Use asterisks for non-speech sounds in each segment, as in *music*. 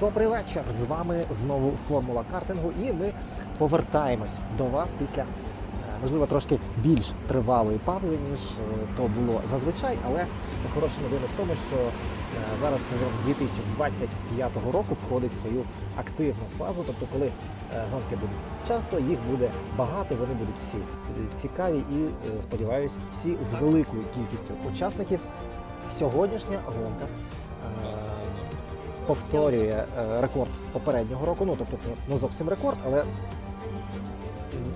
Добрий вечір. З вами знову формула картингу, і ми повертаємось до вас після е, можливо трошки більш тривалої паузи, ніж е, то було зазвичай. Але хороша новина в тому, що е, зараз сезон 2025 року входить в свою активну фазу. Тобто, коли гонки будуть часто, їх буде багато, вони будуть всі цікаві і сподіваюся, всі з великою кількістю учасників. Сьогоднішня гонка. Повторює е, рекорд попереднього року. Ну тобто не зовсім рекорд, але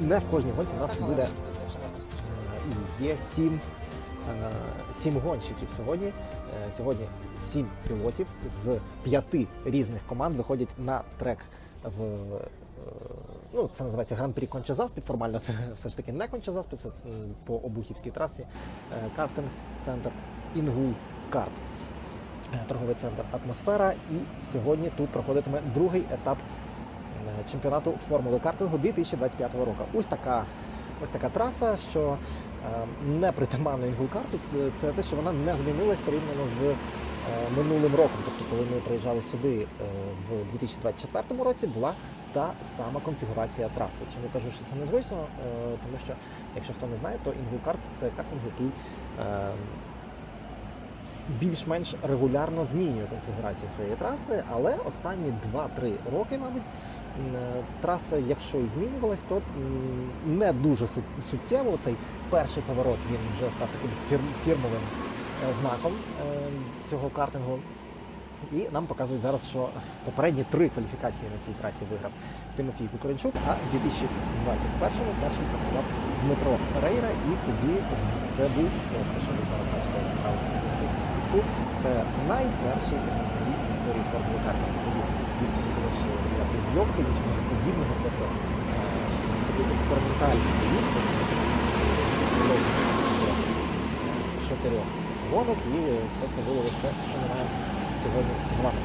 не в кожній гонці в нас буде е, є сім, е, сім гонщиків сьогодні. Сьогодні сім пілотів з п'яти різних команд виходять на трек в. Ну, це називається Гран-прі Кончазаспід. Формально це *laughs* все ж таки не Кончазаспід, це по обухівській трасі. Картинг центр Інгул Карт. Е, торговий центр Атмосфера. І сьогодні тут проходитиме другий етап е, чемпіонату формули картингу 2025 року. Ось така. Ось така траса, що е, не притаманна інгулкарту, е, це те, що вона не змінилась порівняно з минулим роком. Тобто, коли ми приїжджали сюди в 2024 році, була та сама конфігурація траси. Чому кажу, що це незвично? Тому що, якщо хто не знає, то інгулкарт це картинг, який більш-менш регулярно змінює конфігурацію своєї траси, але останні 2-3 роки, мабуть, е, траса, якщо і змінювалась, то не дуже суттєво. Цей перший поворот він вже став таким фір- фірмовим е, знаком е, цього картингу. І нам показують зараз, що попередні три кваліфікації на цій трасі виграв Тимофій Кукаренчук, а в 2021-му першим стартував Дмитро Перейра. І тоді це був те, що ви зараз бачите кутку, це найперший гран-прі в історії формули картингу. Тоді, звісно, не було ще ніякої зйомки, нічого подібного, просто е, експериментальний заїзд. Було чотирьох гонок, і все це виявилося те, що ми маємо сьогодні з вами.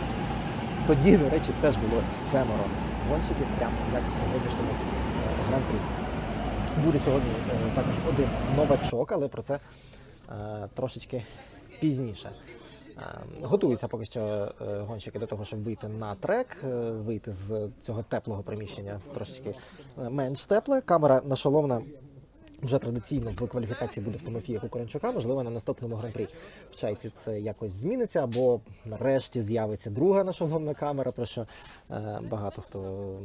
Тоді, до речі, теж було семеро гонщиків, прямо як в сьогоднішньому е, гран-прі. Буде сьогодні е, також один новачок, але про це трошечки пізніше. Е, Готуються поки що е, гонщики до того, щоб вийти на трек, е, вийти з цього теплого приміщення трошечки менш тепле. Камера нашоломна вже традиційно в кваліфікації буде в Тимофія Кукуренчука. Можливо, на наступному гран-прі в чайці це якось зміниться, або нарешті з'явиться друга нашоломна камера, про що багато хто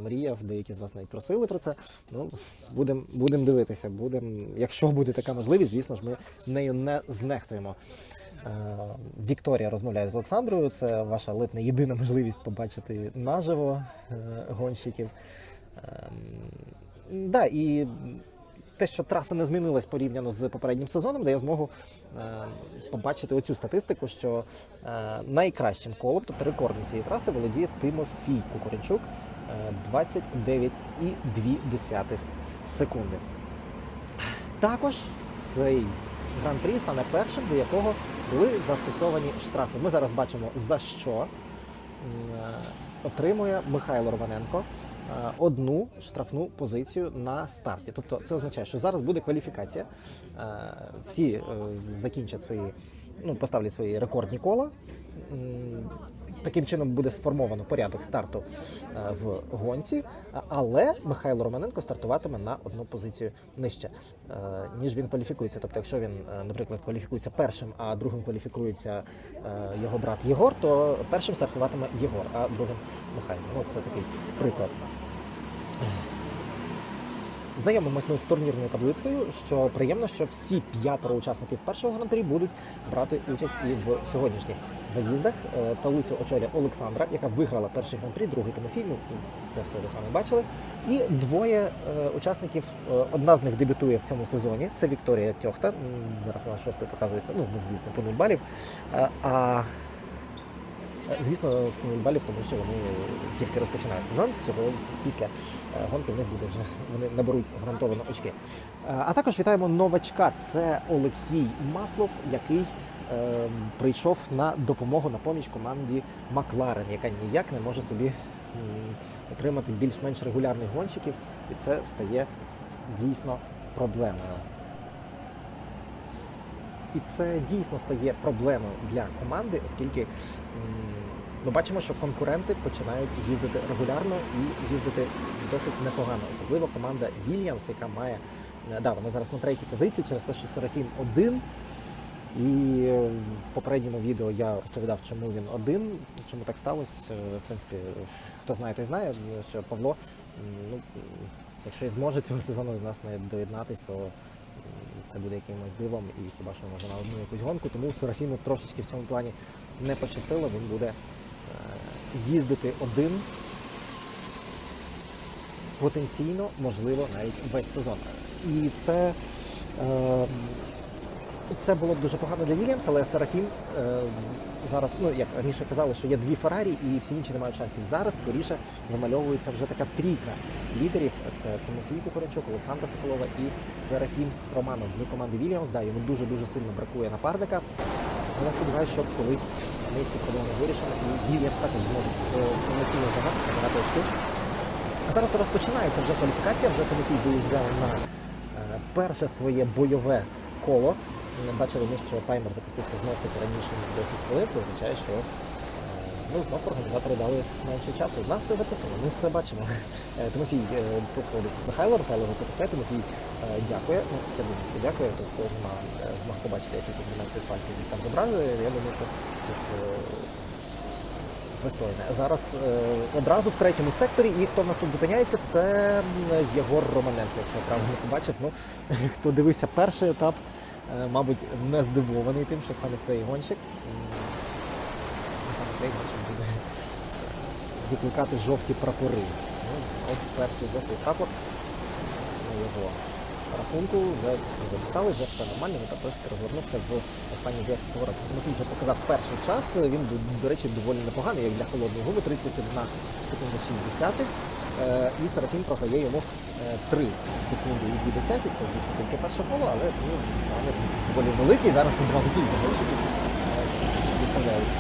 мріяв, деякі з вас навіть просили про це. Ну, будемо будем дивитися. Будем, якщо буде така можливість, звісно ж, ми нею не знехтуємо. Е, Вікторія розмовляє з Олександрою. Це ваша ледь не єдина можливість побачити наживо е, гонщиків. Ем, Да, і те, що траса не змінилась порівняно з попереднім сезоном, дає змогу е, побачити оцю статистику, що найкращим колом, тобто рекордом цієї траси, володіє Тимофій Кукуренчук е, 29,2 секунди. Також цей гран-прі стане першим, до якого були застосовані штрафи. Ми зараз бачимо за що е, отримує Михайло Романенко е, одну штрафну позицію на старті. Тобто це означає, що зараз буде кваліфікація. Е, Всі закінчать свої, ну, поставлять свої рекордні кола. Таким чином буде сформовано порядок старту е, в гонці, але Михайло Романенко стартуватиме на одну позицію нижче, е, ніж він кваліфікується. Тобто, якщо він, е, наприклад, кваліфікується першим, а другим кваліфікується його брат Єгор, то першим стартуватиме Єгор, а другим Михайло. Ну, це такий приклад. Знайомимось ми з турнірною таблицею, що приємно, що всі п'ятеро учасників першого гран-прі будуть брати участь і в сьогоднішніх заїздах. Е, Таблицю очолює Олександра, яка виграла перший гран-прі, другий Тимофій. Це все ви самі бачили. І двоє е, учасників. е, Одна з них дебютує в цьому сезоні. Це Вікторія Тьохта. Зараз вона шостою показується. Ну, звісно, по нуль балів. А Звісно, нуль балів, тому що вони тільки розпочинають сезон. Всього після гонки в них буде вже вони наберуть гарантовано очки. А також вітаємо новачка. Це Олексій Маслов, який прийшов на допомогу на поміч команді Макларен, яка ніяк не може собі отримати більш-менш регулярних гонщиків, і це стає дійсно проблемою. І це дійсно стає проблемою для команди, оскільки ми бачимо, що конкуренти починають їздити регулярно і їздити досить непогано. Особливо команда Вільямс, яка має е, да, вона зараз на третій позиції через те, що Серафім один. І е, в попередньому відео я розповідав, чому він один, чому так сталося. Е, В принципі, хто знає, той знає, що Павло, ну, якщо і зможе цього сезону до нас не доєднатись, то це буде якимось дивом і хіба що може на одну якусь гонку. Тому Серафіму трошечки в цьому плані не пощастило, він буде е, їздити один. Потенційно, можливо, навіть весь сезон. І це е, це було б дуже погано для Вільямс, але Серафім е, зараз, ну як раніше казали, що є дві Феррарі і всі інші не мають шансів. Зараз скоріше вимальовується вже така трійка лідерів. Це Тимофій Кукуренчук, Олександр Соколова і Серафім Романов з команди Вільямс. Да, йому дуже дуже сильно бракує напарника. Але сподіваюся, що колись ми ці проблеми вирішимо і Вільямс також зможуть е, повноцінно змагатися, набирати очки. А зараз розпочинається вже кваліфікація. Вже Тимофій виїжджає на е, перше своє бойове коло. Бачили ми, що таймер запустився знов таки раніше ніж 10 хвилин. Це означає, що е, ну, знов організатори дали менше часу. У нас все записано, ми все бачимо. Е, Тимофій е, проходить Михайло, Михайло пропускає, Тимофій дякує. Ну, я думаю, що дякує, тобто нема змог побачити, які комбінації з пальців він там зобразує. Я думаю, що щось пристойне. Зараз одразу в третьому секторі, і хто в нас тут зупиняється, це Єгор Романенко, якщо я правильно побачив. Ну, *laughs* хто дивився перший етап, мабуть, не здивований тим, що саме цей гонщик. Саме цей гонщик буде е, викликати жовті прапори. Ну, ось перший жовтий прапор на його рахунку. Вже дістали, вже все нормально, він трошки розвернувся в останній зв'язці повороту. Тимофій вже показав перший час. Він, до, речі, доволі непоганий, як для холодної гуми, 31 секунда 60. Е, і Серафім програє йому е, 3 секунди і 2 десяті. Це, звісно, тільки перше коло, але ну, доволі великий. Зараз одразу кілька гонщиків е, виставляють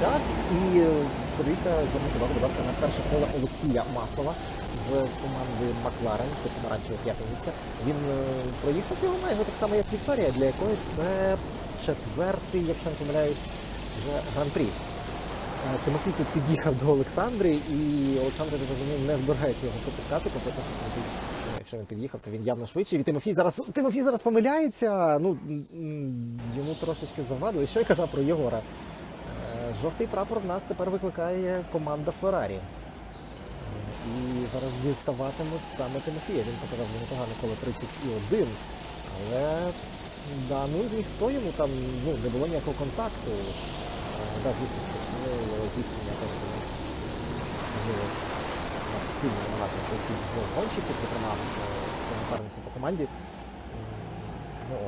час. І е, подивіться, зверніть увагу, будь ласка, на перше коло Олексія Маслова з команди Макларен, це помаранчеве п'яте місце. Він е, проїхав його майже так само, як Вікторія, для якої це четвертий, якщо не помиляюсь, вже гран-прі. Е, Тимофій тут під'їхав до Олександри, і Олександр, я розумію, не збирається його пропускати, те, що Тимофій, ну, якщо він під'їхав, то він явно швидший. І Тимофій зараз Тимофій зараз помиляється. Ну йому трошечки завадили. Що я казав про Єгора? Е, Жовтий прапор в нас тепер викликає команда Феррарі. Е, І зараз діставатимуть саме Тимофія. Він показав непогано коло 31. Але да, ну, ніхто йому там ну, не було ніякого контакту. Да, звісно, спричинило зіткнення теж тому, можливо, сильно намагався пройти двох гонщиків, зокрема е, з по команді. Ну.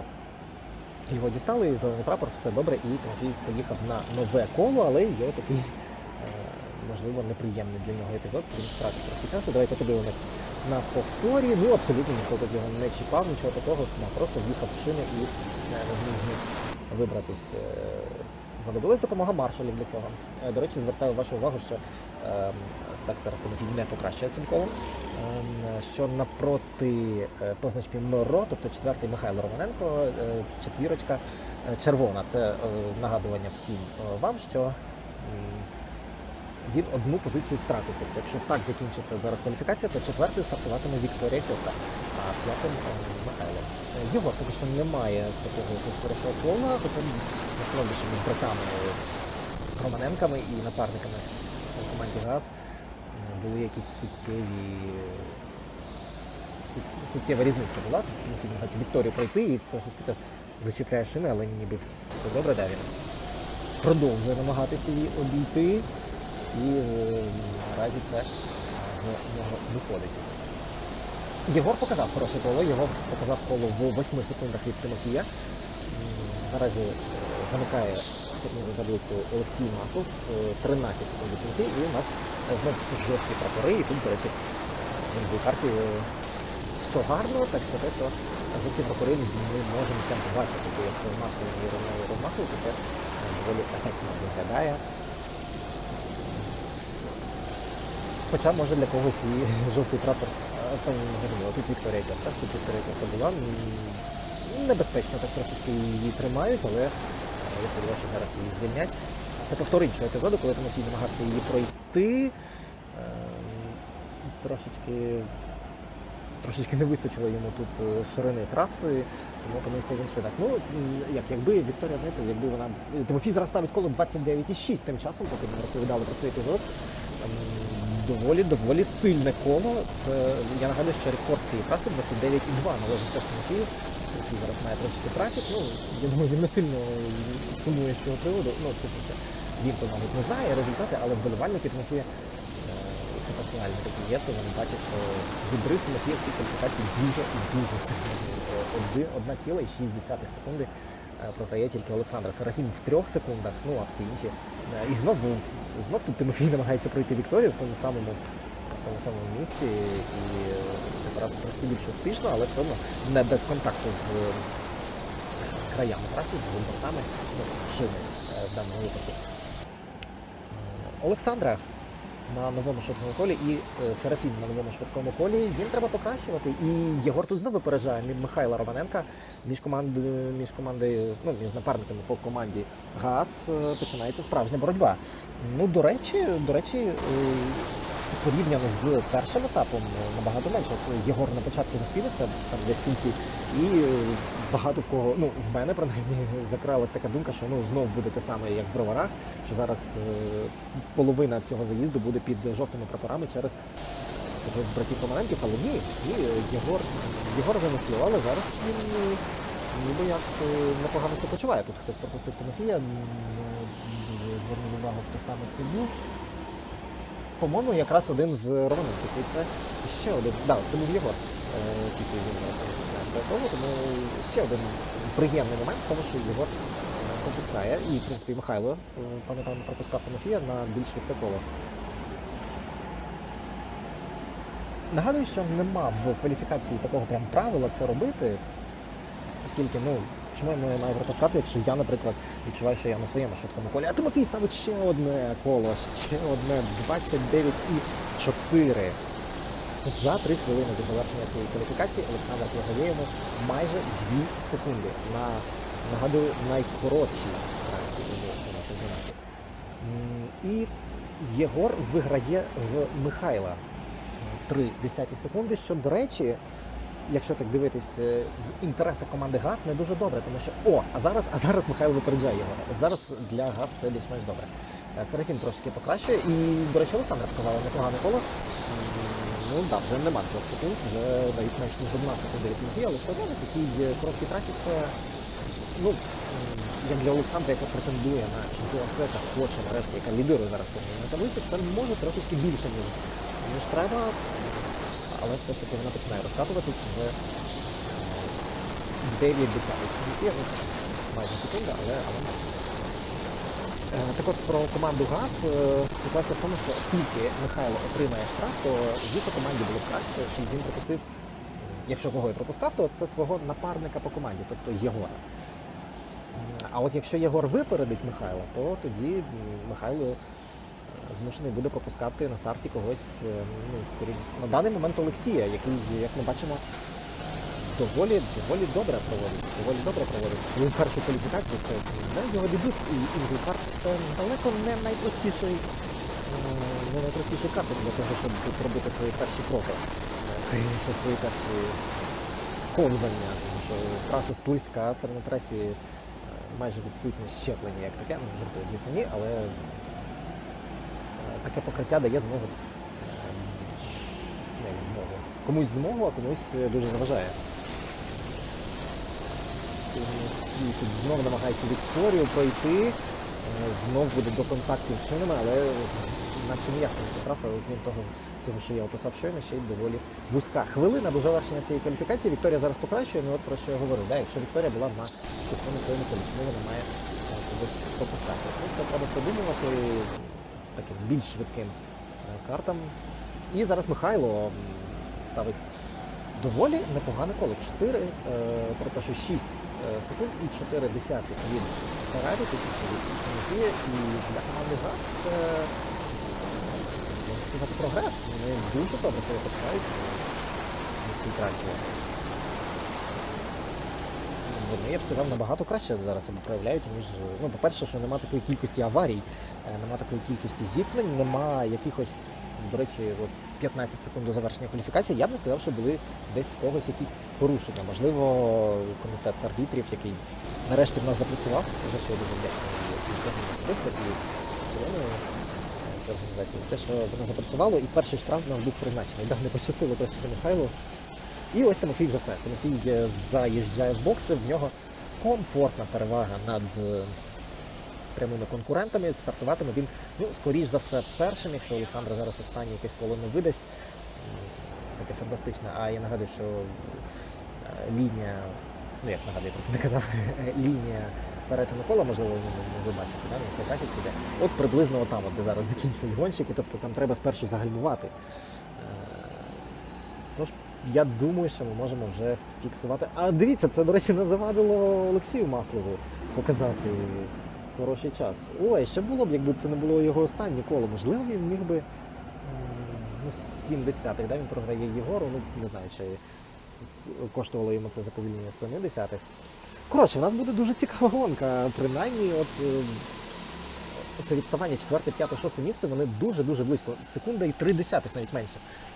Його дістали, зелений прапор, все добре, і Тимофій поїхав на нове коло, але є такий, е, можливо, неприємний для нього епізод, він втратив трохи часу. Давайте подивимось на повторі. Ну, абсолютно ніхто тут його не чіпав, нічого такого, просто в'їхав в шини і е, не зміг з них вибратись. Знадобилась допомога маршалів для цього. Е, До речі, звертаю вашу увагу, що е, так зараз Тимофій не покращує цим колом. Е, що напроти е, позначки МРО, тобто четвертий Михайло Романенко, е, четвірочка червона. Це нагадування всім вам, що він одну позицію втратив. Тобто, якщо так закінчиться зараз кваліфікація, то четвертою стартуватиме Вікторія Тьота, а п'ятим е, Михайло. Е, Його поки що немає такого якогось хорошого кола, хоча насправді, що між братами Романенками і напарниками в команді ГАЗ е, були якісь суттєві суттєва різниця була. Тобто Тимофій намагається Вікторію пройти і зачіпляє шини, але ніби все добре, да, він продовжує намагатися її обійти. І е, наразі це в нього виходить. Єгор показав хороше коло, Єгор показав коло в 8 секундах від Тимофія. Наразі е, замикає турнірну таблицю Олексій Маслов, е, 13 секунд від Тимофія, і у нас е, знов жовті прапори. І тут, до речі, в карті, е, що гарно, так це те, що жовті прапори ми можемо прям побачити, бо як Маслов і Ромео то це е, доволі ефектно виглядає. Хоча може для когось і *laughs* жовтий прапор там зрозуміло. Тут Вікторія так? Тут Вікторія була. Небезпечно так трошечки її тримають, але е, я сподіваюся, що зараз її звільнять. Це повтор іншого епізоду, коли Тимофій намагався її пройти. Ем, Трошечки, трошечки не вистачило йому тут е, ширини траси, тому опинився він шинах. Ну, як, якби Вікторія, знаєте, якби вона. Тимофій зараз ставить коло 29,6 тим часом, поки ми розповідали про цей епізод. Ем, Доволі, доволі сильне коло. Це я нагадую, що рекорд цієї траси 29,2 належить теж Тимофію. Тимофій зараз має трошки трафік. Ну, я думаю, він не сильно сумує з цього приводу. Ну, точніше, він то, мабуть, не знає результати, але вболівальники Тимофія, е, якщо персонально такі є, то вони бачать, що відрив Тимофія в цій кваліфікації дуже і дуже сильний. Е, 1,6 секунди е, програє тільки Олександр Серафін в трьох секундах, ну а всі інші. Е, І знов, знов тут Тимофій намагається пройти Вікторію в тому самому в тому самому місці, і це разу трошки більше успішно, але все одно не без контакту з е, краями траси, з бортами, ну, шини е, в даному випадку. Е, Олександра на новому швидкому колі і е, Серафім на новому швидкому колі. Їм треба покращувати. І Єгор тут знову випереджає Михайла Романенка між командою, між командою, ну між напарниками по команді ГАЗ е, починається справжня боротьба. Ну, до речі, до речі, е, порівняно з першим етапом набагато менше. Єгор на початку заспівався там десь в кінці, і багато в кого, ну в мене принаймні *laughs* закралась така думка, що ну знов буде те саме, як в броварах, що зараз е, половина цього заїзду буде під жовтими прапорами через з братів Романенків, але ні, ні, Єгор, Єгор занесло, але зараз він е, ніби як е, непогано себе почуває. Тут хтось пропустив Тимофія, дуже звернув увагу, хто саме це був. По-моєму, якраз один з Романенків. І це ще один. Да, це був Єгор. Скільки він своє коло, тому ще один приємний момент в тому, що Єгор е, пропускає. І, в принципі, Михайло, е, пам'ятаємо, пропускав Тимофія на більш швидке коло. Нагадую, що нема в кваліфікації такого прям правила це робити, оскільки, ну, чому я маю пропускати, якщо я, наприклад, відчуваю, що я на своєму швидкому колі, а Тимофій ставить ще одне коло, ще одне 29,4. За три хвилини до завершення цієї кваліфікації Олександр йому майже 2 секунди на, нагадую, найкоротшій трасі у цьому чемпіонаті. І Єгор виграє в Михайла 3 десяті секунди, що, до речі, якщо так дивитись е, в інтересах команди ГАЗ, не дуже добре, тому що о, а зараз, а зараз Михайло випереджає його. От зараз для ГАЗ все більш-менш добре. Е, Серафін трошки покращує, і, до речі, Олександр показав непогане коло. Ну так, вже нема двох секунд, вже навіть менш ніж одна секунда Тимофія, але все одно на такій е, короткій трасі це ну, як для Олександра, яка претендує на чемпіонство, яка хоче нарешті, яка лідирує зараз на таблиці, це може трошечки більше, ніж, ніж треба, але все ж таки вона починає розкатуватись вже 9 десятих. Тимофія, ну, майже секунда, але, але Так от про команду ГАЗ е, ситуація в тому, що оскільки Михайло отримає штраф, то звісно команді було б краще, щоб він пропустив, якщо кого і пропускав, то це свого напарника по команді, тобто Єгора. А от якщо Єгор випередить Михайла, то тоді Михайло е, змушений буде пропускати на старті когось, е, ну, скоріш, на даний момент Олексія, який, як ми бачимо, доволі, доволі добре проводить. Доволі добре проводить свою першу кваліфікацію. Це його дебют і Інглкарт це далеко не найпростіший, е, не найпростіший карт для того, щоб тут робити свої перші кроки. Скоріше свої перші ковзання, тому що траса слизька, на трасі е, майже відсутнє щеплення як таке. Ну, жартую, звісно, ні, але е, таке покриття дає змогу. змогу. Комусь змогу, а комусь дуже заважає. Тут знов намагається Вікторію пройти. Е, Знов буде до контактів з шинами, але наче ніяк ця траса, окрім того, цього, що я описав щойно, ще й доволі вузька. Хвилина до завершення цієї кваліфікації. Вікторія зараз покращує, ну от про що я говорив. Да? Якщо Вікторія була на чіткому своєму колі, чому вона має е, когось пропускати. Ну, це треба продумувати таким більш швидким е, картам. І зараз Михайло ставить доволі непогане коло. 4, е, перепрошую, 6 е, секунд і 4 десятих від Феррарі. І для команди ГАЗ це можна сказати прогрес. Вони дуже добре себе почувають на цій трасі. вони, я б сказав, набагато краще зараз себе проявляють, ніж. Ну, по-перше, що нема такої кількості аварій, е, нема такої кількості зіткнень, нема якихось, до речі, от 15 секунд до завершення кваліфікації. Я б не сказав, що були десь в когось якісь порушення. Можливо, комітет арбітрів, який нарешті в нас запрацював, за що я дуже вдячний особисто, і в цілому е, організації. Те, що воно запрацювало, і перший штраф у нас був призначений. Да, не пощастило трошки Михайлу. І ось Тимофій вже все. Тимофій е, заїжджає в бокси, в нього комфортна перевага над е, прямими конкурентами. Стартуватиме він, ну, скоріш за все, першим, якщо Олександр зараз останнє якесь коло не видасть. Таке фантастичне. А я нагадую, що е, лінія, ну як нагадую, просто не казав, *laughs* лінія перетину кола, можливо, ви бачити, да, на фотографії це. От приблизно отам, от, де зараз закінчують гонщики, тобто там треба спершу загальмувати. Е, Тож я думаю, що ми можемо вже фіксувати. А дивіться, це, до речі, не завадило Олексію Маслову показати хороший час. Ой, що було б, якби це не було його останнє коло. Можливо, він міг би ну, 70-х, да, він програє Єгору, ну не знаю, чи коштувало йому це заповільнення 70-х. Коротше, в нас буде дуже цікава гонка. Принаймні, от е, це відставання 4, 5, 6 місце, вони дуже-дуже близько. Секунда і 3 десятих, навіть менше.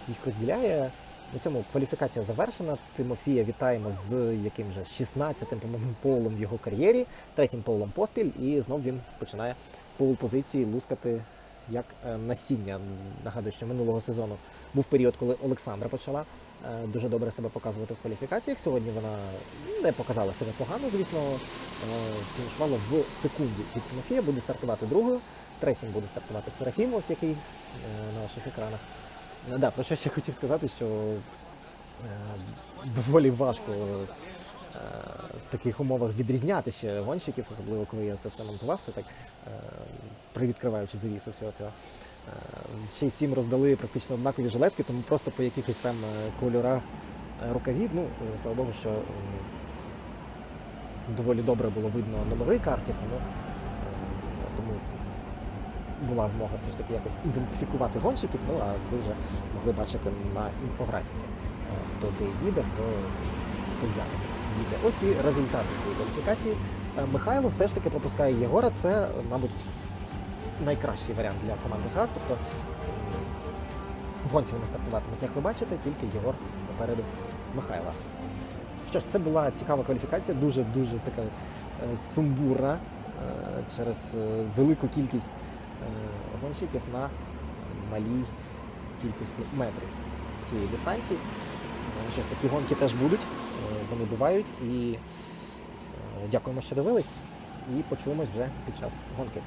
Їх розділяє. На цьому кваліфікація завершена. Тимофія вітаємо з яким же 16-тим, по-моєму, полом в його кар'єрі, третім полом поспіль, і знов він починає пол позиції лускати як е, насіння. Нагадую, що минулого сезону був період, коли Олександра почала е, дуже добре себе показувати в кваліфікаціях. Сьогодні вона не показала себе погано, звісно, е, фінішувала в секунді від Тимофія, буде стартувати другою, третім буде стартувати Серафім, ось який на ваших екранах. Е, Да, про що ще хотів сказати, що е, доволі важко е, в таких умовах відрізняти ще гонщиків, особливо коли я це все монтував, це так е, привідкриваючи завісу всього цього. Е, ще й всім роздали практично однакові жилетки, тому просто по якихось там е, кольорах е, рукавів, ну, слава Богу, що доволі добре було видно номери картів, тому була змога все ж таки якось ідентифікувати гонщиків, ну а ви вже могли бачити на інфографіці, е, хто де їде, хто, хто як їде. Ось і результати цієї кваліфікації. Е, Михайло все ж таки пропускає Єгора. Це, мабуть, найкращий варіант для команди ГАЗ. Тобто в гонці вони стартуватимуть, як ви бачите, тільки Єгор попереду Михайла. Що ж, це була цікава кваліфікація, дуже-дуже така е, сумбурна через велику кількість гонщиків на малій кількості метрів цієї дистанції. Е, Що ж, такі гонки теж будуть, е, вони бувають. І е, дякуємо, що дивились. І почуємось вже під час гонки.